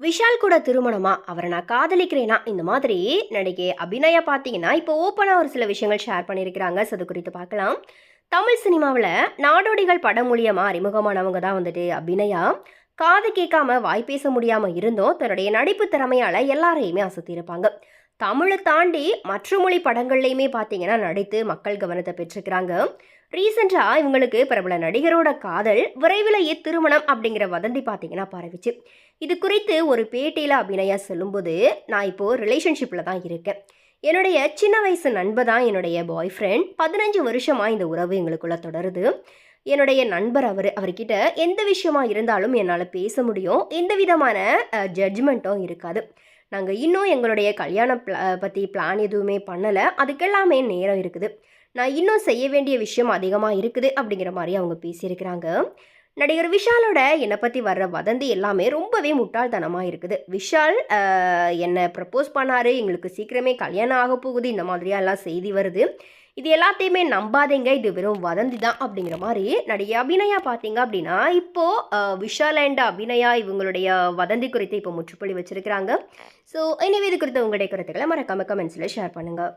விஷால் கூட திருமணமா? அவரை நான் காதலிக்கிறேனா? இந்த மாதிரி நடிகை அபிநயா பார்த்தீங்கன்னா இப்போ ஓப்பனாக ஒரு சில விஷயங்கள் ஷேர் பண்ணியிருக்கிறாங்க. ஸோ அது குறித்து பார்க்கலாம். தமிழ் சினிமாவில் நாடோடிகள் படம் மூலியமாக அறிமுகமானவங்க தான் வந்துட்டு அபிநயா. காது கேட்காம வாய் பேச முடியாமல் இருந்தும் தன்னுடைய நடிப்பு திறமையால் எல்லாரையுமே அசத்தியிருப்பாங்க. தமிழை தாண்டி மற்ற மொழி படங்கள்லையுமே பார்த்தீங்கன்னா நடித்து மக்கள் கவனத்தை பெற்றிருக்கிறாங்க. ரீசெண்டாக இவங்களுக்கு பிரபல நடிகரோட காதல் விரைவிலேயே திருமணம் அப்படிங்கிற வதந்தி பார்த்தீங்கன்னா பரவிச்சு. இது குறித்து ஒரு பேட்டியில் அபிநயா சொல்லும்போது நான் இப்போது ரிலேஷன்ஷிப்பில் தான் இருக்கேன். என்னுடைய சின்ன வயசு நண்பர் தான் என்னுடைய பாய் ஃப்ரெண்ட் பதினஞ்சு வருஷமாக இந்த உறவு எங்களுக்குள்ளே தொடருது. என்னுடைய நண்பர் அவர் அவர்கிட்ட எந்த விஷயமா இருந்தாலும் என்னால் பேச முடியும். எந்த விதமான ஜட்ஜ்மெண்ட்டும் இருக்காது. நாங்கள் இன்னும் எங்களுடைய கல்யாண பிளா பற்றி பிளான் எதுவுமே பண்ணலை. அதுக்கெல்லாமே நேரம் இருக்குது. நான் இன்னும் செய்ய வேண்டிய விஷயம் அதிகமாக இருக்குது அப்படிங்கிற மாதிரி அவங்க பேசியிருக்கிறாங்க. நடிகர் விஷாலோட என்னை பற்றி வர்ற வதந்தி எல்லாமே ரொம்பவே முட்டாள்தனமாக இருக்குது. விஷால் என்னை ப்ரப்போஸ் பண்ணாரு. எங்களுக்கு சீக்கிரமே கல்யாணம் ஆக போகுது. இந்த மாதிரியெல்லாம் எல்லாம் செய்தி வருது. இது எல்லாத்தையுமே நம்பாதீங்க. இது வெறும் வதந்தி தான் அப்படிங்கிற மாதிரி நடிகை அபிநயா பார்த்தீங்க அப்படின்னா இப்போது விஷால் அண்ட் அபிநயா இவங்களுடைய வதந்தி குறித்து இப்போ முற்றுப்புள்ளி வச்சுருக்கிறாங்க. ஸோ எனவே இது குறித்து உங்களுடைய கருத்துக்களை மறக்காம கமெண்ட்ஸில் ஷேர் பண்ணுங்கள்